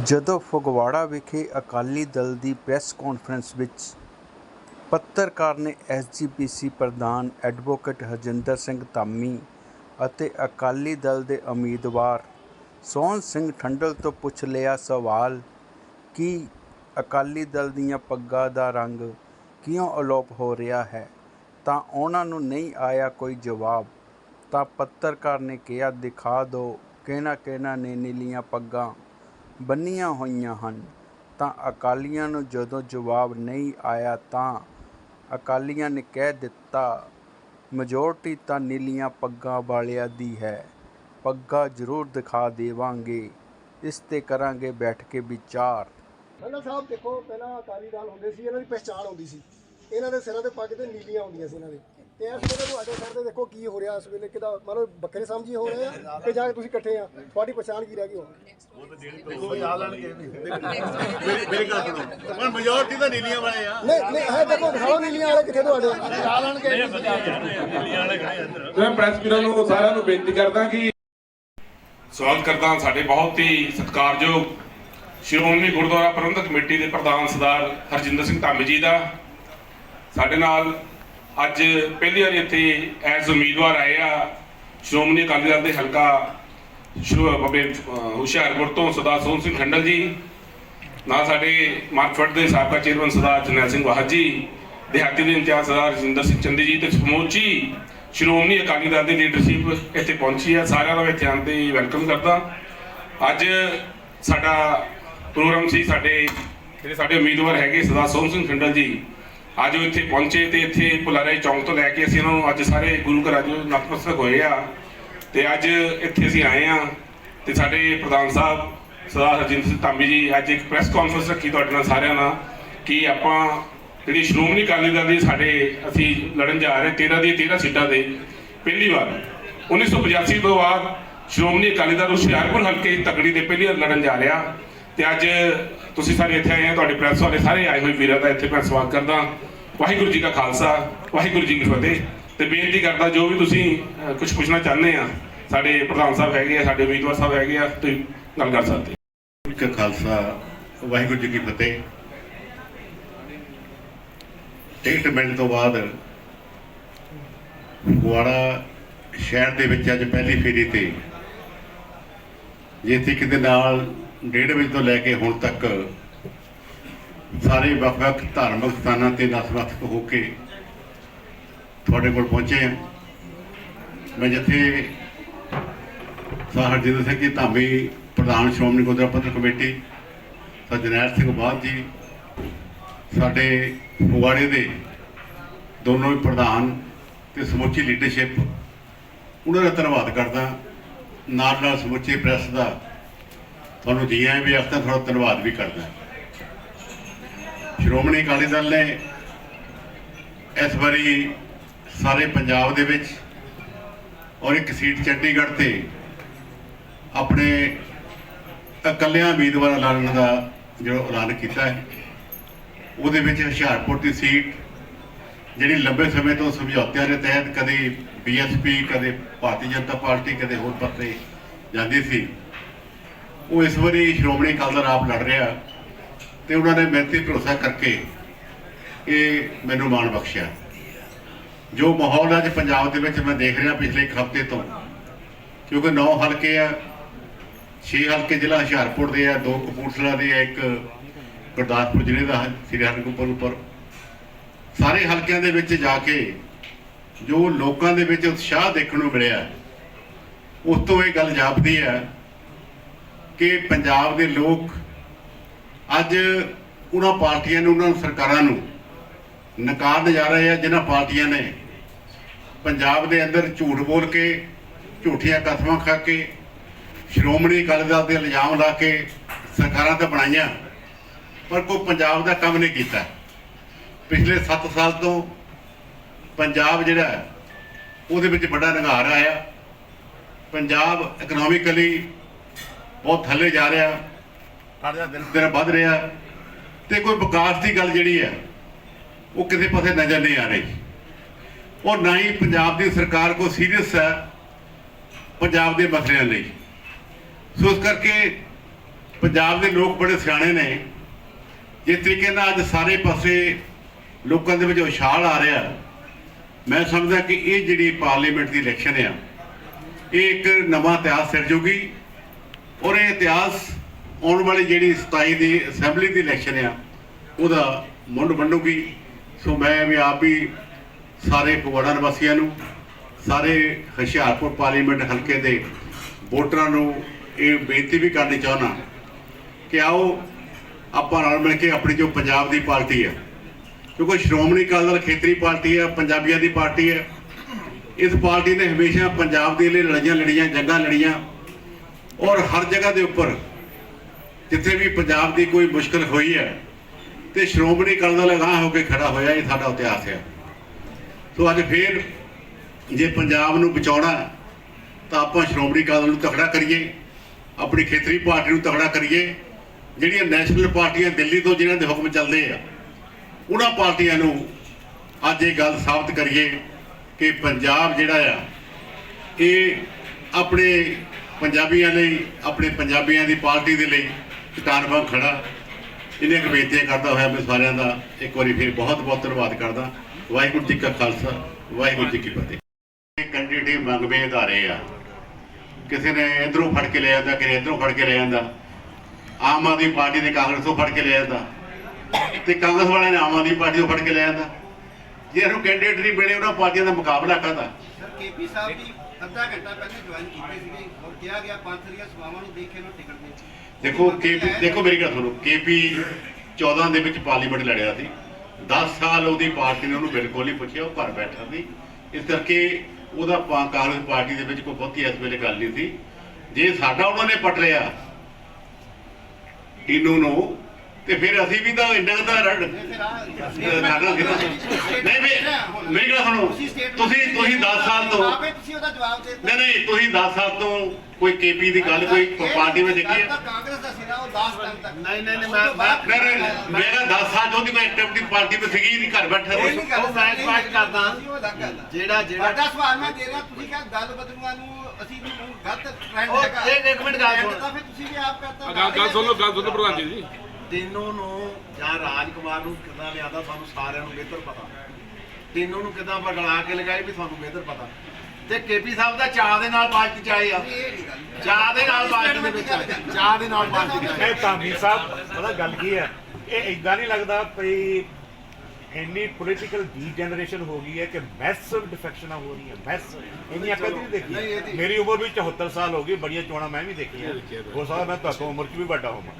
ਜਦੋਂ ਫਗਵਾੜਾ ਵਿਖੇ ਅਕਾਲੀ ਦਲ ਦੀ ਪ੍ਰੈਸ ਕਾਨਫਰੰਸ ਵਿੱਚ ਪੱਤਰਕਾਰ ਨੇ ਐਸਜੀਪੀਸੀ ਪ੍ਰਧਾਨ ਐਡਵੋਕੇਟ ਹਰਜਿੰਦਰ ਸਿੰਘ ਧਾਮੀ ਅਤੇ ਅਕਾਲੀ ਦਲ ਦੇ ਉਮੀਦਵਾਰ ਸੋਹਣ ਸਿੰਘ ਠੰਡਲ ਤੋਂ ਪੁੱਛ ਲਿਆ ਸਵਾਲ ਕਿ ਅਕਾਲੀ ਦਲ ਦੀਆਂ ਪੱਗਾਂ ਦਾ ਰੰਗ ਕਿਉਂ ਅਲੋਪ ਹੋ ਰਿਹਾ ਹੈ, ਤਾਂ ਉਹਨਾਂ ਨੂੰ ਨਹੀਂ ਆਇਆ ਕੋਈ ਜਵਾਬ। ਤਾਂ ਪੱਤਰਕਾਰ ਨੇ ਕਿਹਾ, ਦਿਖਾ ਦਿਓ ਕਿਹਨਾਂ ਕਿਹਨਾਂ ਨੇ ਨੀਲੀਆਂ ਪੱਗਾਂ ਬੰਨੀਆਂ ਹੋਈਆਂ ਹਨ, ਤਾਂ ਅਕਾਲੀਆਂ ਨੂੰ ਜਦੋਂ ਜਵਾਬ ਨਹੀਂ ਆਇਆ ਤਾਂ ਅਕਾਲੀਆਂ ਨੇ ਕਹਿ ਦਿੱਤਾ ਮੈਜੋਰਟੀ ਤਾਂ ਨੀਲੀਆਂ ਪੱਗਾਂ ਵਾਲਿਆਂ ਦੀ ਹੈ, ਪੱਗਾਂ ਜ਼ਰੂਰ ਦਿਖਾ ਦੇਵਾਂਗੇ, ਇਸ ਤੇ ਕਰਾਂਗੇ ਬੈਠ ਕੇ ਵਿਚਾਰ। ਠੰਡਾ ਸਾਹਿਬ ਦੇਖੋ, ਪਹਿਲਾਂ ਅਕਾਲੀ ਦਲ ਹੁੰਦੇ ਸੀ, ਇਹਨਾਂ ਦੀ ਪਹਿਚਾਣ ਹੁੰਦੀ ਸੀ। ਇਹਨਾਂ ਦੇ ਸਿਰਾਂ ਤੇ ਪੱਗ ਤੇ ਨੀਲੀਆਂ ਹੁੰਦੀਆਂ ਸੀ ਇਹਨਾਂ ਦੇ। ਤੇ ਇਸ ਵੇਲੇ ਤੁਹਾਡੇ ਸਿਰ ਤੇ ਦੇਖੋ ਕੀ ਹੋ ਰਿਹਾ ਇਸ ਵੇਲੇ ਕਿਦਾ ਮਤਲਬ ਬੱਕਰੇ ਸਮਝੀ ਹੋ ਰਹੇ ਆ ਕਿ ਜਾ ਕੇ ਤੁਸੀਂ ਇਕੱਠੇ ਆ? ਤੁਹਾਡੀ ਪਛਾਣ ਕੀ ਰਹਿ ਗਈ ਹੁਣ? ਮੇਰੀ ਮੇਰੀ ਗੱਲ ਸੁਣੋ। ਹੁਣ ਮੈਜੋਰਟੀ ਤਾਂ ਨੀਲੀਆਂ ਵਾਲੇ ਆ। ਨਹੀਂ ਨਹੀਂ ਇਹ ਦੇਖੋ ਦਿਖਾਓ ਨੀਲੀਆਂ ਵਾਲੇ ਕਿੱਥੇ ਤੁਹਾਡੇ। ਆ ਲੈਣਗੇ ਮੈਂ ਪ੍ਰੈਸ ਵੀਰਾਂ ਨੂੰ ਸਾਰਿਆਂ ਨੂੰ ਬੇਨਤੀ ਕਰਦਾ ਕਿ ਸਵਾਗਤ ਕਰਦਾ ਹਾਂ ਸਾਡੇ ਬਹੁਤ ਹੀ ਸਤਿਕਾਰਯੋਗ ਸ਼੍ਰੋਮਣੀ ਗੁਰਦੁਆਰਾ ਪ੍ਰਬੰਧਕ ਕਮੇਟੀ ਦੇ ਪ੍ਰਧਾਨ ਸਰਦਾਰ ਹਰਜਿੰਦਰ ਸਿੰਘ ਧਾਮੀ ਜੀ ਦਾ। ਸਾਡੇ ਨਾਲ ਅੱਜ ਪਹਿਲੀ ਵਾਰ ਇੱਥੇ ਐਜ਼ ਉਮੀਦਵਾਰ ਆਏ ਆ। ਸ਼੍ਰੋਮਣੀ ਅਕਾਲੀ ਦਲ ਦੇ ਹਲਕਾ ਸ਼੍ਰੋ ਬਾਬੇ ਹੁਸ਼ਿਆਰਪੁਰ ਤੋਂ ਸਰਦਾਰ ਸੋਹਣ ਸਿੰਘ ਖੰਡਲ ਜੀ, ਨਾਲ ਸਾਡੇ ਮਾਰਕਫਟ ਦੇ ਸਾਬਕਾ ਚੇਅਰਮੈਨ ਸਰਦਾਰ ਜਰਨੈਲ ਸਿੰਘ ਵਾਹਦ ਜੀ, ਦਿਹਾਤੀ ਦੇ ਇੰਚਾਰਜ ਸਰਦਾਰ ਰਜਿੰਦਰ ਸਿੰਘ ਚੰਦੀ ਜੀ ਤੇ ਸਮੂਚੀ ਸ਼੍ਰੋਮਣੀ ਅਕਾਲੀ ਦਲ ਦੀ ਲੀਡਰਸ਼ਿਪ ਇੱਥੇ ਪਹੁੰਚੀ ਹੈ ਸਾਰਿਆਂ ਦਾ ਮੈਂ ਇੱਥੇ ਆਉਣ ਤੇ ਵੈਲਕਮ ਕਰਦਾ। ਅੱਜ ਸਾਡਾ ਪ੍ਰੋਗਰਾਮ ਸੀ ਸਾਡੇ, ਜਿਹੜੇ ਸਾਡੇ ਉਮੀਦਵਾਰ ਹੈਗੇ ਸਰਦਾਰ ਸੋਹਣ ਸਿੰਘ ਖੰਡਲ ਜੀ ਅੱਜ ਉਹ ਇੱਥੇ ਪਹੁੰਚੇ ਤੇ ਇੱਥੇ ਪੁਲਾਰੇ ਚੌਂਕ ਤੋਂ ਲੈ ਕੇ ਅਸੀਂ ਇਹਨਾਂ ਨੂੰ ਅੱਜ ਸਾਰੇ ਗੁਰੂ ਘਰਾਂ 'ਚ ਨਤਮਸਤਕ ਹੋਏ ਆ। ਤੇ ਅੱਜ ਇੱਥੇ ਅਸੀਂ ਆਏ ਆ ਤੇ ਸਾਡੇ ਪ੍ਰਧਾਨ ਸਾਹਿਬ ਸਰਦਾਰ ਹਰਜਿੰਦਰ ਸਿੰਘ ਧਾਮੀ ਜੀ, ਅੱਜ ਇੱਕ ਪ੍ਰੈਸ ਕਾਨਫਰੰਸ ਰੱਖੀ ਤੁਹਾਡੇ ਨਾਲ ਸਾਰਿਆਂ ਨਾਲ ਕਿ ਆਪਾਂ ਜਿਹੜੀ ਸ਼੍ਰੋਮਣੀ ਅਕਾਲੀ ਦਲ ਦੀ ਸਾਡੇ ਅਸੀਂ ਲੜਨ ਜਾ ਰਹੇ 13 ਦੀ 13 ਸੀਟਾਂ ਦੇ ਪਹਿਲੀ ਵਾਰ 1985 ਤੋਂ ਬਾਅਦ ਸ਼੍ਰੋਮਣੀ ਅਕਾਲੀ ਦਲ ਹੁਸ਼ਿਆਰਪੁਰ ਹਲਕੇ ਦੀ ਤਕੜੀ ਦੇ ਪਹਿਲੀ ਵਾਰ ਲੜਨ ਜਾ ਰਿਹਾ। ਤੇ ਅੱਜ ਤੁਸੀਂ ਸਾਰੇ ਇੱਥੇ ਆਏ ਆ, ਤੁਹਾਡੇ ਪ੍ਰੈਸ ਵਾਲੇ ਸਾਰੇ ਆਏ ਹੋਏ ਵੀਰਾਂ ਦਾ ਇੱਥੇ ਮੈਂ ਸਵਾਗਤ ਕਰਦਾ। ਵਾਹਿਗੁਰੂ ਜੀ ਕਾ ਖਾਲਸਾ, ਵਾਹਿਗੁਰੂ ਜੀ ਕੀ ਫਤਿਹ ਤੇ ਬੇਨਤੀ ਕਰਦਾ ਜੋ ਵੀ ਤੁਸੀਂ ਕੁਝ ਪੁੱਛਣਾ ਚਾਹੁੰਦੇ ਆ, ਸਾਡੇ ਪ੍ਰਧਾਨ ਸਾਹਿਬ ਹੈਗੇ ਆ, ਸਾਡੇ ਉਮੀਦਵਾਰ ਸਾਹਿਬ ਹੈਗੇ ਆ, ਤੁਸੀਂ ਗੱਲ ਕਰ ਸਕਦੇ ਹੋ। ਇੱਕ ਖਾਲਸਾ, ਵਾਹਿਗੁਰੂ ਜੀ ਕੀ ਫਤਿਹ ਟਿਕਟ ਮਿਲਣ ਤੋਂ ਬਾਅਦ ਫਗਵਾੜਾ ਸ਼ਹਿਰ ਦੇ ਵਿੱਚ ਅੱਜ ਪਹਿਲੀ ਫੇਰੀ ਤੇ, ਜਿੱਥੇ ਕਿਤੇ ਨਾਲ ਡੇਢ ਵਜੇ ਤੋਂ ਲੈ ਕੇ ਹੁਣ ਤੱਕ ਸਾਰੇ ਵੱਖ-ਵੱਖ ਧਾਰਮਿਕ ਸਥਾਨਾਂ ਤੇ ਨਤਮਸਤਕ ਹੋ ਕੇ ਤੁਹਾਡੇ ਕੋਲ ਪਹੁੰਚੇ ਹਾਂ। ਮੈਂ ਜਿੱਥੇ ਸਰ ਹਰਜਿੰਦਰ ਸਿੰਘ ਜੀ, ਧਾਮੀ ਪ੍ਰਧਾਨ ਸ਼੍ਰੋਮਣੀ ਗੁਰਦੁਆਰਾ ਪ੍ਰਬੰਧਕ ਕਮੇਟੀ, ਸਰ ਜਰਨੈਲ ਸਿੰਘ ਬਾਦ ਜੀ, ਸਾਡੇ ਫਗਵਾੜੇ ਦੇ ਦੋਨੋਂ ਹੀ ਪ੍ਰਧਾਨ ਤੇ ਸਮੁੱਚੀ ਲੀਡਰਸ਼ਿਪ ਉਹਨਾਂ ਦਾ ਧੰਨਵਾਦ ਕਰਦਾ। ਨਾਲ ਨਾਲ ਸਮੁੱਚੇ ਪ੍ਰੈਸ ਦਾ ਤੁਹਾਨੂੰ ਜੀ ਆਇਆਂ ਵੀ ਆਖਦਾ, ਤੁਹਾਡਾ ਧੰਨਵਾਦ ਵੀ ਕਰਦਾ। ਸ਼੍ਰੋਮਣੀ ਅਕਾਲੀ ਦਲ ਨੇ ਇਸ ਵਾਰੀ ਸਾਰੇ ਪੰਜਾਬ ਦੇ ਵਿੱਚ ਔਰ ਇੱਕ ਸੀਟ ਚੰਡੀਗੜ੍ਹ ਤੇ ਆਪਣੇ ਇਕੱਲਿਆਂ ਉਮੀਦਵਾਰਾਂ ਲੜਨ ਦਾ ਜੋ ਐਲਾਨ ਕੀਤਾ ਹੈ, ਉਹਦੇ ਵਿੱਚ ਹੁਸ਼ਿਆਰਪੁਰ ਦੀ ਸੀਟ ਜਿਹੜੀ ਲੰਬੇ ਸਮੇਂ ਤੋਂ ਸਮਝੌਤਿਆਂ ਦੇ ਤਹਿਤ ਕਦੇ ਬੀਐਸਪੀ ਕਦੇ ਭਾਰਤੀ ਜਨਤਾ ਪਾਰਟੀ, ਕਦੇ ਹੋਰ ਪਾਸੇ ਜਾਂਦੀ ਸੀ। ਉਹ ਇਸ ਵਾਰੀ ਸ਼੍ਰੋਮਣੀ ਅਕਾਲੀ ਦਲ ਆਪ ਲੜ ਰਿਹਾ। ਤੇ ਉਹਨਾਂ ਨੇ ਮੇਰੇ ਤੇ ਭਰੋਸਾ ਕਰਕੇ ਇਹ ਮੈਨੂੰ ਮਾਣ ਬਖਸ਼ਿਆ। ਜੋ ਮਾਹੌਲ ਅੱਜ ਪੰਜਾਬ ਦੇ ਵਿੱਚ ਮੈਂ ਦੇਖ ਰਿਹਾ ਪਿਛਲੇ ਇੱਕ ਹਫ਼ਤੇ ਤੋਂ, ਕਿਉਂਕਿ ਨੌ ਹਲਕੇ ਆ, ਛੇ ਹਲਕੇ ਜ਼ਿਲ੍ਹਾ ਹੁਸ਼ਿਆਰਪੁਰ ਦੇ ਆ, ਦੋ ਕਪੂਰਥਲਾ ਦੇ ਆ, ਇੱਕ ਗੁਰਦਾਸਪੁਰ ਜ਼ਿਲ੍ਹੇ ਦਾ, ਸ੍ਰੀ ਹਰਿਗੋਬਿੰਦਪੁਰ ਉੱਪਰ। ਸਾਰੇ ਹਲਕਿਆਂ ਦੇ ਵਿੱਚ ਜਾ ਕੇ ਜੋ ਲੋਕਾਂ ਦੇ ਵਿੱਚ ਉਤਸ਼ਾਹ ਦੇਖਣ ਨੂੰ ਮਿਲਿਆ, ਉਸ ਤੋਂ ਇਹ ਗੱਲ ਜਾਪਦੀ ਹੈ ਕਿ ਪੰਜਾਬ ਦੇ ਲੋਕ ਅੱਜ ਉਹਨਾਂ ਪਾਰਟੀਆਂ ਨੂੰ, ਉਹਨਾਂ ਸਰਕਾਰਾਂ ਨੂੰ ਨਕਾਰ ਜਾ ਰਹੇ ਆ, ਜਿਨ੍ਹਾਂ ਪਾਰਟੀਆਂ ਨੇ ਪੰਜਾਬ ਦੇ ਅੰਦਰ ਝੂਠ ਬੋਲ ਕੇ, ਝੂਠੀਆਂ ਕਸਮਾਂ ਖਾ ਕੇ, ਸ਼੍ਰੋਮਣੀ ਅਕਾਲੀ ਦਲ ਦੇ ਇਲਜ਼ਾਮ ਲਾ ਕੇ ਸਰਕਾਰਾਂ ਤਾਂ ਬਣਾਈਆਂ, ਪਰ ਕੋਈ ਪੰਜਾਬ ਦਾ ਕੰਮ ਨਹੀਂ ਕੀਤਾ। ਪਿਛਲੇ 7 ਸਾਲ ਤੋਂ ਪੰਜਾਬ ਜਿਹੜਾ ਉਹਦੇ ਵਿੱਚ ਵੱਡਾ ਨਿਘਾਰ ਆਇਆ। ਪੰਜਾਬ ਇਕਨੋਮਿਕਲੀ ਬਹੁਤ ਥੱਲੇ ਜਾ ਰਿਹਾ। ਕਰਜ਼ਾ ਦਿਨ ਦਿਨ ਵੱਧ ਰਿਹਾ। ਤੇ ਕੋਈ ਵਿਕਾਸ ਦੀ ਗੱਲ ਜਿਹੜੀ ਹੈ, ਉਹ ਕਿਸੇ ਪਾਸੇ ਨਜ਼ਰ ਨਹੀਂ ਆ ਰਹੀ। ਔਰ ਨਾ ਹੀ ਪੰਜਾਬ ਦੀ ਸਰਕਾਰ ਕੋ ਸੀਰੀਅਸ ਹੈ, ਪੰਜਾਬ ਦੇ ਮਸਲਿਆਂ ਲਈ। ਸੋ ਇਸ ਕਰਕੇ ਪੰਜਾਬ ਦੇ ਲੋਕ ਬੜੇ ਸਿਆਣੇ ਨੇ। ਜਿਸ ਤਰੀਕੇ ਨਾਲ ਅੱਜ ਸਾਰੇ ਪਾਸੇ ਲੋਕਾਂ ਦੇ ਵਿੱਚ ਉਛਾਲ ਆ ਰਿਹਾ, ਮੈਂ ਸਮਝਦਾ ਕਿ ਇਹ ਜਿਹੜੀ ਪਾਰਲੀਮੈਂਟ ਦੀ ਇਲੈਕਸ਼ਨ ਆ, ਇਹ ਇੱਕ ਨਵਾਂ ਇਤਿਹਾਸ ਸਿਰਜੂਗੀ। ਔਰ ਇਹ ਇਤਿਹਾਸ ਆਉਣ ਵਾਲੀ ਜਿਹੜੀ 27 ਦੀ ਅਸੈਂਬਲੀ ਦੀ ਇਲੈਕਸ਼ਨ ਆ, ਉਹਦਾ ਮੁੰਡ ਵੰਡੂਗੀ। ਸੋ ਮੈਂ ਵੀ ਆਪ ਵੀ ਸਾਰੇ ਫਗਵਾੜਾ ਨਿਵਾਸੀਆਂ ਨੂੰ, ਸਾਰੇ ਹੁਸ਼ਿਆਰਪੁਰ ਪਾਰਲੀਮੈਂਟ ਹਲਕੇ ਦੇ ਵੋਟਰਾਂ ਨੂੰ ਇਹ ਬੇਨਤੀ ਵੀ ਕਰਨੀ ਚਾਹੁੰਦਾ ਕਿ ਆਓ, ਆਪਾਂ ਨਾਲ ਮਿਲ ਕੇ ਆਪਣੀ ਜੋ ਪੰਜਾਬ ਦੀ ਪਾਰਟੀ ਹੈ, ਕਿਉਂਕਿ ਸ਼੍ਰੋਮਣੀ ਅਕਾਲੀ ਦਲ ਖੇਤਰੀ ਪਾਰਟੀ ਹੈ, ਪੰਜਾਬੀਆਂ ਦੀ ਪਾਰਟੀ ਹੈ, ਇਸ ਪਾਰਟੀ ਨੇ ਹਮੇਸ਼ਾ ਪੰਜਾਬ ਦੇ ਲਈ ਲੜਾਈਆਂ ਲੜੀਆਂ, ਜੰਗਾਂ ਲੜੀਆਂ ਔਰ ਹਰ ਜਗ੍ਹਾ ਦੇ ਉੱਪਰ ਜਿੱਥੇ ਵੀ ਪੰਜਾਬ ਦੀ ਕੋਈ ਮੁਸ਼ਕਲ ਹੋਈ ਹੈ ਤੇ ਸ਼੍ਰੋਮਣੀ ਅਕਾਲੀ ਦਲ ਅਗਾਂਹ ਹੋ ਕੇ ਖੜਾ ਹੋਇਆ, ਇਹ ਸਾਡਾ ਇਤਿਹਾਸ ਹੈ। ਸੋ ਅੱਜ ਫੇਰ ਜੇ ਪੰਜਾਬ ਨੂੰ ਬਚਾਉਣਾ ਤਾਂ ਆਪਾਂ ਸ਼੍ਰੋਮਣੀ ਅਕਾਲੀ ਦਲ ਨੂੰ ਤਕੜਾ ਕਰੀਏ, ਆਪਣੀ ਖੇਤਰੀ ਪਾਰਟੀ ਨੂੰ ਤਕੜਾ ਕਰੀਏ, ਜਿਹੜੀਆਂ ਨੈਸ਼ਨਲ ਪਾਰਟੀਆਂ ਦਿੱਲੀ ਤੋਂ ਜਿਨ੍ਹਾਂ ਦੇ ਹੁਕਮ ਚੱਲਦੇ ਆ, ਉਹਨਾਂ ਪਾਰਟੀਆਂ ਨੂੰ ਅੱਜ ਇਹ ਗੱਲ ਸਾਬਤ ਕਰੀਏ ਕਿ ਪੰਜਾਬ ਜਿਹੜਾ ਆ, ਇਹ ਆਪਣੇ ਪੰਜਾਬੀਆਂ ਲਈ, ਆਪਣੇ ਪੰਜਾਬੀਆਂ ਦੀ ਪਾਰਟੀ ਦੇ ਲਈ ਚਟਾਨ ਖੜਾ। ਇਹਨੇ ਇੱਕ ਬੇਨਤੀ ਕਰਦਾ ਹੋਇਆ ਮੈਂ ਸਾਰਿਆਂ ਦਾ ਇੱਕ ਵਾਰੀ ਫਿਰ ਬਹੁਤ ਬਹੁਤ ਧੰਨਵਾਦ ਕਰਦਾ। ਵਾਹਿਗੁਰੂ ਜੀ ਕਾ ਖਾਲਸਾ, ਵਾਹਿਗੁਰੂ ਜੀ ਕੀ ਫਤਿਹ। ਇਹ ਮੰਗਵੇਂ ਅਧਾਰੇ ਆ। ਕਿਸੇ ਨੇ ਇਧਰੋਂ ਫੜ ਕੇ ਲੈ ਜਾਂਦਾ ਕਿਸੇ ਇਧਰੋਂ ਫੜ ਕੇ ਲੈ ਜਾਂਦਾ ਆਮ ਆਦਮੀ ਪਾਰਟੀ ਨੇ ਕਾਂਗਰਸ ਤੋਂ ਫੜ ਕੇ ਲੈ ਜਾਂਦਾ ਤੇ ਕਾਂਗਰਸ ਵਾਲਿਆਂ ਨੇ ਆਮ ਆਦਮੀ ਪਾਰਟੀ ਤੋਂ ਫੜ ਕੇ ਲੈ ਜਾਂਦਾ ਜੇ ਇਹਨੂੰ ਕੈਂਡੀਡੇਟ ਨਹੀਂ ਮਿਲੇ, ਉਹਨਾਂ ਪਾਰਟੀਆਂ ਦਾ ਮੁਕਾਬਲਾ ਕਰਦਾ ਸਰ, ਕੇਪੀ ਸਾਹਿਬ ਵੀ ਅੱਧਾ ਘੰਟਾ ਪਹਿਲੇ ਜੁਆਇਨ ਕੀਤੇ ਸੀਗੇ। ਔਰ ਕਿਹਾ ਗਿਆ ਪੰਥ ਦੀਆਂ ਸਭਾਵਾਂ ਨੂੰ ਦੇਖ ਕੇ ਨੂੰ ਟਿਕਟ ਦੇ ਦੇਖੋ, ਕੇਪੀ ਦੇਖੋ ਮੇਰੀ ਗੱਲ ਸੁਣੋ। ਕੇਪੀ 14 ਦੇ ਵਿੱਚ ਪਾਰਲੀਮੈਂਟ ਲੜਿਆ ਸੀ। 10 ਸਾਲ ਉਹਦੀ ਪਾਰਟੀ ਨੇ ਉਹਨੂੰ ਬਿਲਕੁਲ ਨਹੀਂ ਪੁੱਛਿਆ, ਉਹ ਘਰ ਬੈਠਾ ਸੀ। ਇਸ ਕਰਕੇ ਉਹਦਾ ਕਾਂਗਰਸ ਪਾਰਟੀ ਦੇ ਵਿੱਚ ਕੋਈ ਬਹੁਤੀ ਇਸ ਵੇਲੇ ਗੱਲ ਨਹੀਂ ਸੀ। ਜੇ ਸਾਡਾ ਉਹਨਾਂ ਨੇ ਪਟ ਲਿਆ ਟੀਨੂ ਨੂੰ ਤੇ ਫਿਰ ਅਸੀਂ ਵੀ ਤਾਂ ਇੰਨਾ ਦਾ ਰੜ ਨਹੀਂ ਵੀ ਮੇਰੀ ਗੱਲ ਸੁਣੋ। ਤੁਸੀਂ ਤੁਸੀਂ 10 ਸਾਲ ਤੋਂ ਆਪੇ ਤੁਸੀਂ ਉਹਦਾ ਜਵਾਬ ਦੇ ਦਿੱਤਾ। ਨਹੀਂ ਨਹੀਂ ਤੁਸੀਂ 10 ਸਾਲ ਤੋਂ ਕੋਈ ਕੇਪੀ ਦੀ ਗੱਲ ਕੋਈ ਪਾਰਟੀ ਵਿੱਚ ਦੇਖੀ ਹੈ? ਤਾਂ ਕਾਂਗਰਸ ਦਾ ਸੀ ਨਾ ਉਹ 10 ਟਾਈਮ ਤੱਕ। ਨਹੀਂ, ਨਹੀਂ, ਨਹੀਂ, ਉਸ ਤੋਂ ਬਾਅਦ- ਨਹੀਂ ਨਹੀਂ ਮੇਰਾ 10 ਸਾਲ ਤੋਂ ਕੋਈ ਐਕਟਿਵਿਟੀ ਪਾਰਟੀ ਵਿੱਚ ਸੀਗੀ ਨਹੀਂ ਘਰ ਬੈਠਾ ਇਹ ਉਹ ਮੈਂ ਕਰਦਾ। ਜਿਹੜਾ ਜਿਹੜਾ ਸਵਾਲ ਮੈਂ ਦੇ ਰਿਹਾ ਤੁਸੀਂ ਕਿਹਾ ਗੱਲ ਬਦਲੂਆਂ ਨੂੰ ਅਸੀਂ ਵੀ ਗਲਤ ਟ੍ਰੈਂਡ ਉਹ ਹੈਗਾ ਇੱਕ- ਮਿੰਟ ਗੱਲ ਸੁਣ। ਤਾਂ ਫਿਰ ਤੁਸੀਂ ਵੀ ਆਪ ਕਰਤਾ। ਗੱਲ ਸੁਣ ਲਓ ਗੱਲ ਸੁਣ ਲਓ ਪ੍ਰਧਾਨ ਜੀ ਜੀ। ਤੈਨੂੰ ਨੂੰ ਜਾਂ ਰਾਜਕੁਮਾਰ ਨੂੰ ਕਿੱਦਾਂ ਲਿਆਦਾ ਸਾਨੂੰ ਸਾਰਿਆਂ ਨੂੰ ਬਿਹਤਰ ਪਤਾ। ਤੈਨੂੰ ਨੂੰ ਕਿੱਦਾਂ ਬਗਲਾ ਕੇ ਲਗਾਈ ਵੀ ਤੁਹਾਨੂੰ ਬਿਹਤਰ ਪਤਾ। ਤੇ ਕੇਪੀ ਸਾਹਿਬ ਦਾ ਚਾਹ ਦੇ ਨਾਲ ਪਾਰਟੀ ਚ ਆਏ ਆ। ਚਾਹ ਦੇ ਨਾਲ ਪਾਰਟੀ ਦੇ ਵਿੱਚ ਆਏ। ਚਾਹ ਦੇ ਨਾਲ ਪਾਰਟੀ ਚ ਆਏ। ਇਹ ਧਾਮੀ ਸਾਹਿਬ ਪਤਾ ਗੱਲ ਕੀ ਹੈ? ਇਹ ਇਦਾਂ ਨਹੀਂ ਲੱਗਦਾ ਵੀ ਇੰਨੀ ਪੋਲੀਟੀਕਲ ਡੀਜਨਰੇਸ਼ਨ ਹੋ ਗਈ ਹੈ ਕਿ ਮੈਸਿਵ ਡਿਫੈਕਸ਼ਨਾਂ ਹੋ ਰਹੀਆਂ ਮੈਸ ਇੰਨੀਆਂ ਕਦੀ ਨਹੀਂ ਦੇਖੀ। ਮੇਰੀ ਉਮਰ ਵੀ 74 ਸਾਲ ਹੋ ਗਈ ਬੜੀਆਂ ਚੋਣਾਂ ਮੈਂ ਵੀ ਦੇਖੀਆਂ। ਹੋ ਸਕਦਾ ਮੈਂ ਤੁਹਾਡੀ ਉਮਰ 'ਚ ਵੀ ਵੱਡਾ ਹੋਵਾਂ।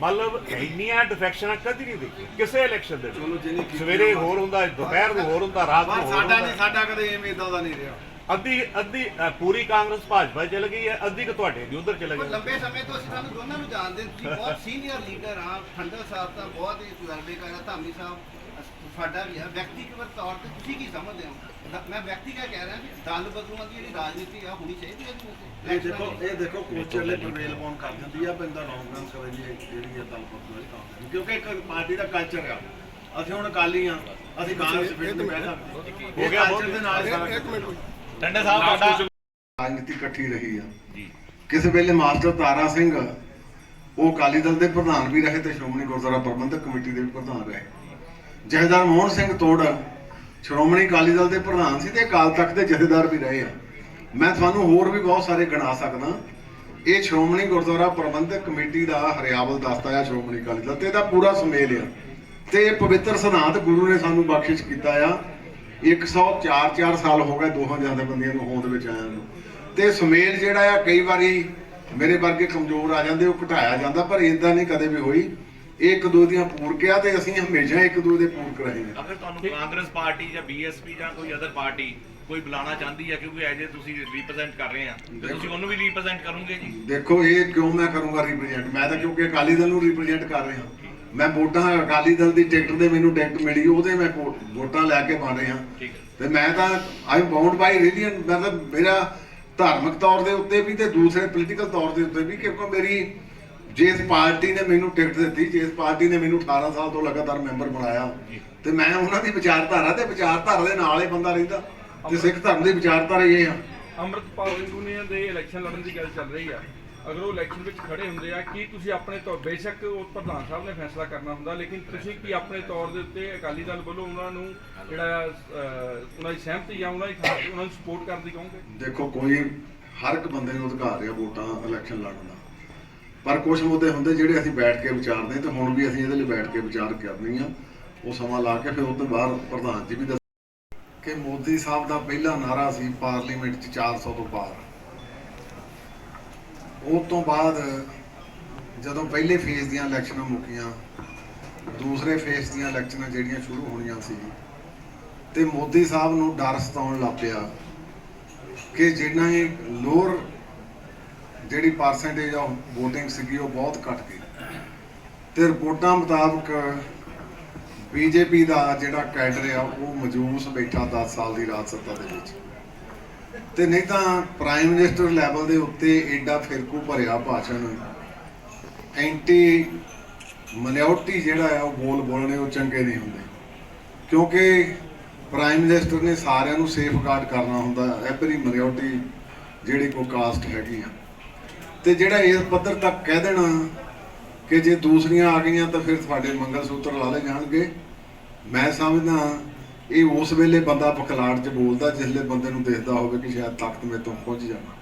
ਮਤਲਬ ਇੰਨੀਆਂ ਡਿਫੈਕਸ਼ਨਾਂ ਕਦੀ ਨਹੀਂ ਦੇਖੀ ਕਿਸੇ ਇਲੈਕਸ਼ਨ ਦੇ ਵਿੱਚ। ਸਵੇਰੇ ਹੋਰ ਹੁੰਦਾ ਦੁਪਹਿਰ ਨੂੰ ਹੋਰ ਹੁੰਦਾ ਰਾਤ ਨੂੰ ਹੋਰ ਸਾਡਾ ਹੁੰਦਾ। ਨਹੀਂ ਸਾਡਾ ਕਦੇ ਐਵੇਂ ਇਦਾਂ ਦਾ ਨਹੀਂ ਰਿਹਾ। ਅੱਧੀ ਅੱਧੀ ਅ, ਪੂਰੀ ਕਾਂਗਰਸ ਭਾਜਪਾ 'ਚ ਚਲ ਗਈ ਹੈ ਅੱਧੀ ਕਿ ਤੁਹਾਡੇ ਦੀ ਉਧਰ ਚਲੇ ਗਈ ਲੰਬੇ ਸਮੇਂ ਤੋਂ ਅਸੀਂ ਤੁਹਾਨੂੰ ਦੋਨਾਂ ਨੂੰ ਜਾਣਦੇ ਹਾਂ। ਤੁਸੀਂ ਬਹੁਤ ਸੀਨੀਅਰ ਲੀਡਰ ਆ ਖੰਡਰ ਸਾਹਿਬ ਤਾਂ ਬਹੁਤ ਹੀ ਤਜਰਬੇਕਾਰ ਆ ਧਾਮੀ ਸਾਹਿਬ। ਸਾਡਾ ਵੀ ਆ ਵਿਅਕਤੀਗਤ ਤੌਰ ਤੇ ਤੁਸੀਂ ਕੀ ਸਮਝਦੇ ਹੋ? ਦ- ਮੈਂ ਵਿਅਕਤੀਗਤ ਕਹਿ ਰਿਹਾ ਵੀ ਦਲ ਬਦਲੂਆਂ ਦੀ ਜਿਹੜੀ ਰਾਜਨੀਤੀ ਆ ਹੋਣੀ ਚਾਹੀਦੀ ਹੈ ਇਹ ਦੇਖੋ ਇਹ ਦੇਖੋ ਕੋਚਰਲੇ ਪ੍ਰਵੇਲ ਪਾਉਣ ਕਰ ਦਿੰਦੀ ਆ ਬੰਦਾ ਰੌਂਗ ਰਨ ਕਰਨ ਦੀ ਜਿਹੜੀ ਆ ਦਲ ਪਤ ਵਾਲੀ ਕੰਮ ਕਿਉਂਕਿ ਇੱਕ ਪਾਰਟੀ ਦਾ ਕਲਚਰ ਆ। ਅਸੀਂ ਹੁਣ ਅਕਾਲੀ ਆ ਅਸੀਂ ਕਾਂਗਰਸ ਵਿੱਚ ਨਹੀਂ ਬਹਿ ਸਕਦੇ ਹੋ ਗਿਆ ਕਲਚਰ ਦੇ ਨਾਲ ਹੀ ਸਾਰਾ ਇੱਕ ਮਿੰਟ। ਟੰਡੇ ਸਾਹਿਬ ਤੁਹਾਡਾ ਰਾਜਨੀਤੀ ਇਕੱਠੀ ਰਹੀ ਆ। ਕਿਸੇ ਵੇਲੇ ਮਾਸਟਰ ਤਾਰਾ ਸਿੰਘ ਉਹ ਅਕਾਲੀ ਦਲ ਦੇ ਪ੍ਰਧਾਨ ਵੀ ਰਹੇ ਤੇ ਸ਼੍ਰੋਮਣੀ ਗੁਰਦੁਆਰਾ ਪ੍ਰਬੰਧਕ ਕਮੇਟੀ ਦੇ ਵੀ ਪ੍ਰਧਾਨ ਰਹੇ? ਜਥੇਦਾਰ ਮੋਹਨ ਸਿੰਘ ਤੋੜ ਸ਼੍ਰੋਮਣੀ ਅਕਾਲੀ ਦਲ ਦੇ ਪ੍ਰਧਾਨ ਸੀ ਤੇ ਅਕਾਲ ਤਖਤ ਦੇ ਜਥੇਦਾਰ ਵੀ ਰਹੇ ਆ। ਮੈਂ ਤੁਹਾਨੂੰ ਹੋਰ ਵੀ ਬਹੁਤ ਸਾਰੇ ਗਿਣਾ ਸਕਦਾ। ਇਹ ਸ਼੍ਰੋਮਣੀ ਗੁਰਦੁਆਰਾ ਪ੍ਰਬੰਧਕ ਕਮੇਟੀ ਦਾ ਹਰਿਆਵਲ ਦਸਤਾ ਆ ਸ਼੍ਰੋਮਣੀ ਅਕਾਲੀ ਦਲ ਤੇ ਇਹਦਾ ਪੂਰਾ ਸੁਮੇਲ ਆ। ਤੇ ਇਹ ਪਵਿੱਤਰ ਸਿਧਾਂਤ ਗੁਰੂ ਨੇ ਸਾਨੂੰ ਬਖਸ਼ਿਸ਼ ਕੀਤਾ ਆ। 104 4 ਸਾਲ ਹੋ ਗਏ ਦੋਹਾਂ ਜਥੇਬੰਦੀਆਂ ਨੂੰ ਹੋਂਦ ਵਿੱਚ ਆਇਆ ਨੂੰ। ਤੇ ਸੁਮੇਲ ਜਿਹੜਾ ਆ, ਕਈ ਵਾਰੀ ਮੇਰੇ ਵਰਗੇ ਕਮਜ਼ੋਰ ਆ ਜਾਂਦੇ, ਉਹ ਘਟਾਇਆ ਜਾਂਦਾ, ਪਰ ਇਦਾਂ ਨਹੀਂ ਕਦੇ ਵੀ ਹੋਈ। ਇਹ ਇੱਕ ਦੋ ਦੀਆਂ ਪੂਰਕ ਆ ਤੇ ਅਸੀਂ ਹਮੇਸ਼ਾ ਇੱਕ ਦੋ ਦੇ ਪੂਰਕ ਰਹੇ ਹਾਂ ਅਗਰ ਤੁਹਾਨੂੰ ਕਾਂਗਰਸ ਪਾਰਟੀ ਜਾਂ ਬੀਐਸਪੀ ਜਾਂ ਕੋਈ ਅਦਰ ਪਾਰਟੀ ਕੋਈ ਬੁਲਾਣਾ ਚਾਹੁੰਦੀ ਹੈ ਕਿਉਂਕਿ ਐਜ ਤੁਸੀਂ ਰਿਪਰੈਜ਼ੈਂਟ ਕਰ ਰਹੇ ਆ ਤੇ ਤੁਸੀਂ ਉਹਨੂੰ ਵੀ ਰਿਪਰੈਜ਼ੈਂਟ ਕਰੋਗੇ ਜੀ? ਦੇਖੋ ਇਹ ਕਿਉਂ ਮੈਂ ਕਰੂੰਗਾ ਰਿਪਰੈਜ਼ੈਂਟ ਮੈਂ ਤਾਂ ਕਿਉਂਕਿ ਅਕਾਲੀ ਦਲ ਨੂੰ ਰਿਪਰੈਜ਼ੈਂਟ ਕਰ ਰਿਹਾ। ਮੈਂ ਵੋਟਾਂ ਅਕਾਲੀ ਦਲ ਦੀ ਟਿਕਟ ਦੇ ਮੈਨੂੰ ਟਿਕਟ ਮਿਲੀ ਉਹਦੇ ਮੈਂ ਵੋਟਾਂ ਲੈ ਕੇ ਬਣ ਰਿਹਾ ਤੇ ਮੈਂ ਤਾਂ ਆਈ ਬਾਉਂਡ ਬਾਈ ਰਿਲੀਜੀਅਨ ਮਤਲਬ ਮੇਰਾ ਧਾਰਮਿਕ ਤੌਰ ਦੇ ਉੱਤੇ ਵੀ ਤੇ ਦੂਸਰੇ ਪੋਲੀਟੀਕਲ ਤੌਰ ਦੇ ਉੱਤੇ ਵੀ ਕਿਉਂਕਿ ਮੇਰੀ ਜਿਸ ਪਾਰਟੀ ਨੇ ਮੈਨੂੰ ਟਿਕਟ ਦਿੱਤੀ ਜਿਸ ਪਾਰਟੀ ਨੇ ਮੈਨੂੰ 18 ਸਾਲ ਤੋਂ ਲਗਾਤਾਰ ਮੈਂਬਰ ਬਣਾਇਆ ਤੇ ਮੈਂ ਉਹਨਾਂ ਦੀ ਵਿਚਾਰਧਾਰਾ ਤੇ ਵਿਚਾਰਧਾਰਾ ਦੇ ਨਾਲ ਹੀ ਬੰਦਾ ਰਹਿੰਦਾ। ਤੇ ਸਿੱਖ ਧਰਮ ਦੀ ਵਿਚਾਰਧਾਰਾ ਇਹ ਆ। ਅੰਮ੍ਰਿਤਪਾਲ ਸਿੰਘ ਨੇ ਦੇ ਇਲੈਕਸ਼ਨ ਲੜਨ ਦੀ ਗੱਲ ਚੱਲ ਰਹੀ ਆ। ਅਗਰ ਉਹ ਇਲੈਕਸ਼ਨ ਵਿੱਚ ਖੜੇ ਹੁੰਦੇ ਆ ਕੀ ਤੁਸੀਂ ਆਪਣੇ ਤੌਰ ਬੇਸ਼ੱਕ ਉਹ ਪ੍ਰਧਾਨ ਸਾਹਿਬ ਨੇ ਫੈਸਲਾ ਕਰਨਾ ਹੁੰਦਾ ਲੇਕਿਨ ਤੁਸੀਂ ਕੀ ਆਪਣੇ ਤੌਰ ਦੇ ਉੱਤੇ ਅਕਾਲੀ ਦਲ ਵੱਲੋਂ ਉਹਨਾਂ ਨੂੰ ਜਿਹੜਾ ਉਹਨਾਂ ਦੀ ਸਹਿਮਤੀ ਜਾਂ ਉਹਨਾਂ ਦੀ ਉਹਨਾਂ ਨੂੰ ਸਪੋਰਟ ਕਰਨ ਦੀ ਕਹੋਗੇ? ਦੇਖੋ ਕੋਈ ਹਰ ਇੱਕ ਬੰਦੇ ਨੂੰ ਅਧਿਕਾਰ ਹੈ ਵੋਟਾਂ ਇਲੈਕਸ਼ਨ ਲੜਨ ਦਾ। ਪਰ ਕੁਝ ਮੁੱਦੇ ਹੁੰਦੇ ਜਿਹੜੇ ਅਸੀਂ ਬੈਠ ਕੇ ਵਿਚਾਰਦੇ ਤੇ ਹੁਣ ਵੀ ਅਸੀਂ ਇਹਦੇ ਲਈ ਬੈਠ ਕੇ ਵਿਚਾਰ ਕਰਨੀ ਆ ਉਹ ਸਮਾਂ ਲਾ ਕੇ ਫਿਰ ਉਸ ਤੋਂ ਬਾਅਦ ਪ੍ਰਧਾਨ ਜੀ ਵੀ ਦੱਸ ਕਿ ਮੋਦੀ ਸਾਹਿਬ ਦਾ ਪਹਿਲਾ ਨਾਰਾ ਸੀ ਪਾਰਲੀਮੈਂਟ 'ਚ 400 ਤੋਂ ਪਾਰ ਉਸ ਤੋਂ ਬਾਅਦ ਜਦੋਂ ਪਹਿਲੇ ਫੇਜ਼ ਦੀਆਂ ਇਲੈਕਸ਼ਨਾਂ ਮੁੱਕੀਆਂ, ਦੂਸਰੇ ਫੇਜ਼ ਦੀਆਂ ਇਲੈਕਸ਼ਨਾਂ ਜਿਹੜੀਆਂ ਸ਼ੁਰੂ ਹੋਣੀਆਂ ਸੀ, ਤੇ ਮੋਦੀ ਸਾਹਿਬ ਨੂੰ ਡਰ ਸਤਾਉਣ ਲੱਗ ਪਿਆ ਕਿ ਜਿਹੜਾ ਇਹ ਲੋਅਰ ਜਿਹੜੀ ਪਰਸੈਂਟੇਜ ਆਫ VOTING ਸੀਗੀ ਉਹ ਬਹੁਤ ਘਟ ਗਈ। ਤੇ ਰਿਪੋਰਟਾਂ ਮੁਤਾਬਕ ਬੀਜੇਪੀ ਦਾ ਜਿਹੜਾ ਕੈਡਰ ਆ, ਉਹ ਮਜੂਸ ਬੈਠਾ 10 ਸਾਲ ਦੀ ਰਾਜ ਸੱਤਾ ਦੇ ਵਿੱਚ। ਤੇ ਨਹੀਂ ਤਾਂ ਪ੍ਰਾਈਮ ਮਿਨਿਸਟਰ ਲੈਵਲ ਦੇ ਉੱਤੇ ਐਡਾ ਫਿਰਕੂ ਭਰਿਆ ਭਾਸ਼ਣ। ਐਂਟੀ ਮਨਿਓਰਟੀ ਜਿਹੜਾ ਆ, ਉਹ ਬੋਲ ਬੋਲਣੇ ਉਹ ਚੰਗੇ ਨਹੀਂ ਹੁੰਦੇ। ਕਿਉਂਕਿ ਪ੍ਰਾਈਮ ਮਿਨਿਸਟਰ ਨੇ ਸਾਰਿਆਂ ਨੂੰ ਸੇਫਗਾਰਡ ਕਰਨਾ ਹੁੰਦਾ ਐਵਰੀ ਮਨਿਓਰਟੀ ਜਿਹੜੀ ਕੋ ਕਾਸਟ ਹੈਗੀ ਆ। ਤੇ ਜਿਹੜਾ ਇਸ ਪੱਧਰ ਤੱਕ ਕਹਿ ਦੇਣਾ ਕਿ ਜੇ ਦੂਸਰੀਆਂ ਆ ਗਈਆਂ ਤਾਂ ਫਿਰ ਤੁਹਾਡੇ ਮੰਗਲ ਸੂਤਰ ਲਾ ਲਏ ਜਾਣਗੇ। ਮੈਂ ਸਮਝਦਾ ਇਹ ਉਸ ਵੇਲੇ ਬੰਦਾ ਪਖਲਾੜ 'ਚ ਬੋਲਦਾ ਜਿਸਲੇ ਬੰਦੇ ਨੂੰ ਦੇਖਦਾ ਹੋਵੇ ਕਿ ਸ਼ਾਇਦ ਤਾਕਤ ਮੇ ਤੋਂ ਪਹੁੰਚ ਜਾਣਾ।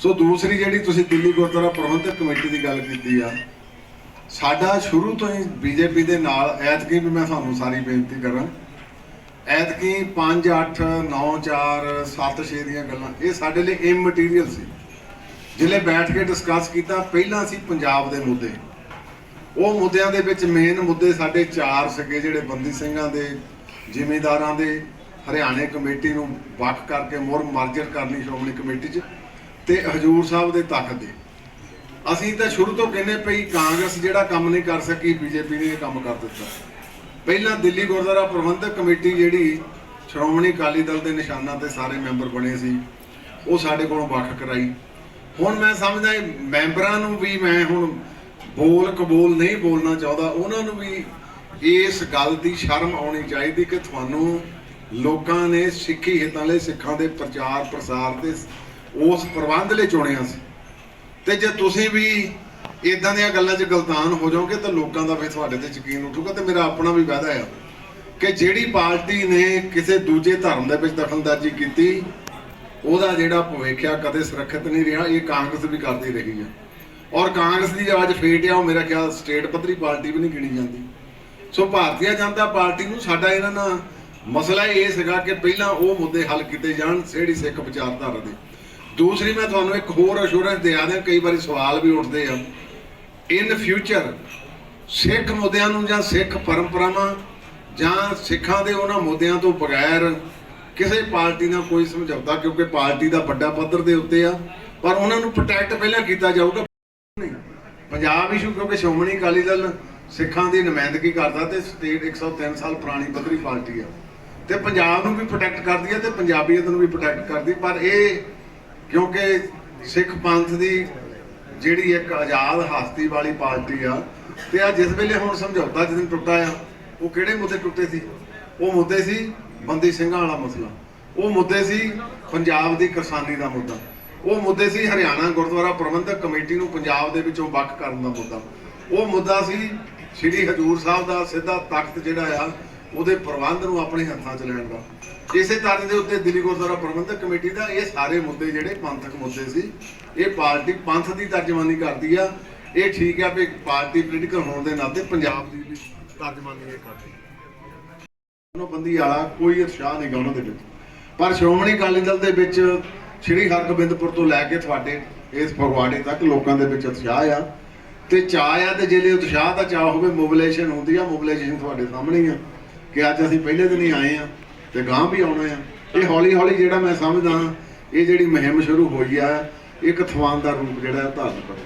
ਸੋ ਦੂਸਰੀ ਜਿਹੜੀ ਤੁਸੀਂ ਦਿੱਲੀ ਗੁਰਦੁਆਰਾ ਪ੍ਰਬੰਧਕ ਕਮੇਟੀ ਦੀ ਗੱਲ ਕੀਤੀ ਆ, ਸਾਡਾ ਸ਼ੁਰੂ ਤੋਂ ਹੀ ਬੀਜੇਪੀ ਦੇ ਨਾਲ, ਐਤਕੀ ਵੀ ਮੈਂ ਤੁਹਾਨੂੰ ਸਾਰੀ ਬੇਨਤੀ ਕਰਾਂ, ਐਤਕੀ 5 8 9 4 7 6 ਦੀਆਂ ਗੱਲਾਂ, ਇਹ ਸਾਡੇ ਲਈ ਇਮਟੀਰੀਅਲ ਸੀ। ਜਿਲੇ ਬੈਠ ਕੇ ਡਿਸਕਸ ਕੀਤਾ, ਪਹਿਲਾਂ ਸੀ ਪੰਜਾਬ ਦੇ ਮੁੱਦੇ। ਉਹ ਮੁੱਦਿਆਂ ਦੇ ਵਿੱਚ ਮੇਨ ਮੁੱਦੇ ਸਾਡੇ ਚਾਰ ਸੀਗੇ ਜਿਹੜੇ ਬੰਦੀ ਸਿੰਘਾਂ ਦੇ, ਜ਼ਿਮੀਂਦਾਰਾਂ ਦੇ, ਹਰਿਆਣੇ ਕਮੇਟੀ ਨੂੰ ਵੱਖ ਕਰਕੇ ਮੁਰ ਮਾਰਜਰ ਕਰਨੀ ਸ਼੍ਰੋਮਣੀ ਕਮੇਟੀ 'ਚ ਤੇ ਹਜੂਰ ਸਾਹਿਬ ਦੇ ਤੱਕ ਦੇ। ਅਸੀਂ ਤਾਂ ਸ਼ੁਰੂ ਤੋਂ ਕਹਿੰਦੇ ਪਈ ਕਾਂਗਰਸ ਜਿਹੜਾ ਕੰਮ ਨਹੀਂ ਕਰ ਸਕੀ, ਬੀਜੇਪੀ ਨੇ ਇਹ ਕੰਮ ਕਰ ਦਿੱਤਾ। ਪਹਿਲਾਂ ਦਿੱਲੀ ਗੁਰਦੁਆਰਾ ਪ੍ਰਬੰਧਕ ਕਮੇਟੀ ਜਿਹੜੀ ਸ਼੍ਰੋਮਣੀ ਅਕਾਲੀ ਦਲ ਦੇ ਨਿਸ਼ਾਨਾਂ ਤੇ ਸਾਰੇ ਮੈਂਬਰ ਬਣੇ ਸੀ, ਉਹ ਸਾਡੇ ਕੋਲੋਂ ਵੱਖ ਕਰਾਈ। ਹੁਣ ਮੈਂ ਸਮਝਦਾ ਮੈਂਬਰਾਂ ਨੂੰ ਵੀ ਮੈਂ ਹੁਣ ਬੋਲ ਕਬੂਲ ਨਹੀਂ ਬੋਲਣਾ ਚਾਹੁੰਦਾ, ਉਹਨਾਂ ਨੂੰ ਵੀ ਇਸ ਗੱਲ ਦੀ ਸ਼ਰਮ ਆਉਣੀ ਚਾਹੀਦੀ ਕਿ ਤੁਹਾਨੂੰ ਲੋਕਾਂ ਨੇ ਸਿੱਖੀ ਹਿੱਤਾਂ ਲਈ ਸਿੱਖਾਂ ਦੇ ਪ੍ਰਚਾਰ ਪ੍ਰਸਾਰ ਤੇ ਉਸ ਪ੍ਰਬੰਧ ਲਈ ਚੁਣਿਆ ਸੀ। ਤੇ ਜੇ ਤੁਸੀਂ ਵੀ ਇਦਾਂ ਦੀਆਂ ਗੱਲਾਂ 'ਚ ਗਲਤਾਨ ਹੋ ਜਾਓਗੇ ਤਾਂ ਲੋਕਾਂ ਦਾ ਫਿਰ ਤੁਹਾਡੇ ਤੇ ਯਕੀਨ ਉੱਠੂਗਾ ਤੇ ਮੇਰਾ ਆਪਣਾ ਵੀ ਵਾਅਦਾ ਆ ਕਿ ਜਿਹੜੀ ਪਾਰਟੀ ਨੇ ਕਿਸੇ ਦੂਜੇ ਧਰਮ ਦੇ ਵਿੱਚ ਦਖਲਅੰਦਾਜ਼ੀ ਕੀਤੀ ਉਹਦਾ ਜਿਹੜਾ ਭਵਿੱਖਿਆ ਕਦੇ ਸੁਰੱਖਿਅਤ ਨਹੀਂ ਰਿਹਾ, ਇਹ ਕਾਂਗਰਸ ਵੀ ਕਰਦੀ ਰਹੀ ਆ। ਔਰ ਕਾਂਗਰਸ ਦੀ ਅੱਜ ਫੇਟ ਆ, ਉਹ ਮੇਰਾ ਖਿਆਲ ਸਟੇਟ ਪੱਧਰੀ ਪਾਰਟੀ ਵੀ ਨਹੀਂ ਗਿਣੀ ਜਾਂਦੀ। ਸੋ ਭਾਰਤੀ ਜਨਤਾ ਪਾਰਟੀ ਨੂੰ ਸਾਡਾ ਇਹਨਾਂ ਨਾਲ ਮਸਲਾ ਇਹ ਸੀਗਾ ਕਿ ਪਹਿਲਾਂ ਉਹ ਮੁੱਦੇ ਹੱਲ ਕੀਤੇ ਜਾਣ ਜਿਹੜੀ ਸਿੱਖ ਵਿਚਾਰਧਾਰਾ ਦੇ। ਦੂਸਰੀ ਮੈਂ ਤੁਹਾਨੂੰ ਇੱਕ ਹੋਰ ਅਸ਼ੋਰੈਂਸ ਦੇ ਦਿਆਂ, ਕਈ ਵਾਰੀ ਸਵਾਲ ਵੀ ਉੱਠਦੇ ਆ। ਇਨ ਫਿਊਚਰ ਸਿੱਖ ਮੁੱਦਿਆਂ ਨੂੰ ਜਾਂ ਸਿੱਖ ਪਰੰਪਰਾਵਾਂ ਜਾਂ ਸਿੱਖਾਂ ਦੇ ਉਹਨਾਂ ਮੁੱਦਿਆਂ ਤੋਂ ਬਗੈਰ ਕਿਸੇ ਪਾਰਟੀ ਨਾਲ ਕੋਈ ਸਮਝੌਤਾ, ਕਿਉਂਕਿ ਪਾਰਟੀ ਦਾ ਵੱਡਾ ਪੱਧਰ ਦੇ ਉੱਤੇ ਆ, ਪਰ ਉਹਨਾਂ ਨੂੰ ਪ੍ਰੋਟੈਕਟ ਪਹਿਲਾਂ ਕੀਤਾ ਜਾਊਗਾ। ਪੰਜਾਬ ਇਸ਼ੂ ਕਿਉਂਕਿ ਸ਼੍ਰੋਮਣੀ ਅਕਾਲੀ ਦਲ ਸਿੱਖਾਂ ਦੀ ਨੁਮਾਇੰਦਗੀ ਕਰਦਾ ਤੇ ਸਟੇਟ 103 ਸਾਲ ਪੁਰਾਣੀ ਪੱਧਰੀ ਪਾਰਟੀ ਆ। ਤੇ ਪੰਜਾਬ ਨੂੰ ਵੀ ਪ੍ਰੋਟੈਕਟ ਕਰਦੀ ਆ ਤੇ ਪੰਜਾਬੀਅਤ ਨੂੰ ਵੀ ਪ੍ਰੋਟੈਕਟ ਕਰਦੀ, ਪਰ ਇਹ ਕਿਉਂਕਿ ਸਿੱਖ ਪੰਥ ਦੀ ਜਿਹੜੀ ਇੱਕ ਆਜ਼ਾਦ ਹਸਤੀ ਵਾਲੀ ਪਾਰਟੀ ਆ, ਤੇ ਆ ਜਿਸ ਵੇਲੇ ਹੁਣ ਸਮਝੌਤਾ ਜਿਸ ਟੁੱਟਾ ਆ, ਉਹ ਕਿਹੜੇ ਮੁੱਦੇ ਟੁੱਟੇ ਸੀ? ਉਹ ਮੁੱਦੇ ਸੀ ਬੰਦੀ ਸਿੰਘਾਂ ਵਾਲਾ ਮਸਲਾ। ਉਹ ਮੁੱਦੇ ਸੀ ਪੰਜਾਬ ਦੀ ਕਿਸਾਨੀ ਦਾ ਮੁੱਦਾ। ਉਹ ਮੁੱਦੇ ਸੀ ਹਰਿਆਣਾ ਗੁਰਦੁਆਰਾ ਪ੍ਰਬੰਧਕ ਕਮੇਟੀ ਨੂੰ ਪੰਜਾਬ ਦੇ ਵਿੱਚੋਂ ਵੱਖ ਕਰਨ ਦਾ ਮੁੱਦਾ। ਉਹ ਮੁੱਦਾ ਸੀ ਸ੍ਰੀ ਹਜੂਰ ਸਾਹਿਬ ਦਾ ਸਿੱਧਾ ਤਖਤ ਜਿਹੜਾ ਆ, ਉਹਦੇ ਪ੍ਰਬੰਧ ਨੂੰ ਆਪਣੇ ਹੱਥਾਂ 'ਚ ਲੈਣ ਦਾ। ਇਸੇ ਤਰ੍ਹਾਂ ਦੇ ਉੱਤੇ ਦਿੱਲੀ ਗੁਰਦੁਆਰਾ ਪ੍ਰਬੰਧਕ ਕਮੇਟੀ ਦਾ ਇਹ ਸਾਰੇ ਮੁੱਦੇ ਜਿਹੜੇ ਪੰਥਕ ਮੁੱਦੇ ਸੀ, ਇਹ ਪਾਰਟੀ ਪੰਥ ਦੀ ਤਰਜਮਾਨੀ ਕਰਦੀ ਆ। ਇਹ ਠੀਕ ਆ ਵੀ ਪਾਰਟੀ ਪੋਲੀਟੀਕਲ ਹੋਣ ਦੇ ਨਾਤੇ ਪੰਜਾਬ ਦੀ ਤਰਜਮਾਨੀ ਇਹ ਕਰਦੀ। ਬੰਦੀ ਵਾਲਾ ਕੋਈ ਉਤਸ਼ਾਹ ਨਹੀਂ ਉਹਨਾਂ ਦੇ ਵਿੱਚ। ਪਰ ਸ਼੍ਰੋਮਣੀ ਅਕਾਲੀ ਦਲ ਦੇ ਵਿੱਚ ਸ਼੍ਰੀ ਹਰਗੋਬਿੰਦਪੁਰ ਤੋਂ ਲੈ ਕੇ ਤੁਹਾਡੇ ਇਸ ਫਗਵਾੜੇ ਤੱਕ ਲੋਕਾਂ ਦੇ ਵਿੱਚ ਉਤਸ਼ਾਹ ਆ। ਤੇ ਚਾਹ ਆ ਤੇ ਜਿਹੜੇ ਉਤਸ਼ਾਹ ਦਾ ਚਾਹ ਹੋਵੇ ਮੋਬਿਲਾਈਜੇਸ਼ਨ ਹੁੰਦੀ ਆ ਮੋਬਿਲਾਈਜੇਸ਼ਨ ਤੁਹਾਡੇ ਸਾਹਮਣੇ ਆ ਕਿ ਅੱਜ ਅਸੀਂ ਪਹਿਲੇ ਦਿਨ ਹੀ ਆਏ ਆ ਤੇ ਗਾਂ ਵੀ ਆਉਣਾ ਆ। ਇਹ ਹੌਲੀ ਹੌਲੀ ਜਿਹੜਾ ਮੈਂ ਸਮਝਦਾ ਇਹ ਜਿਹੜੀ ਮੁਹਿੰਮ ਸ਼ੁਰੂ ਹੋਈ ਆ, ਇੱਕ ਥਵਾਨ ਦਾ ਰੂਪ ਜਿਹੜਾ ਧਾਰਨ ਕਰੂ।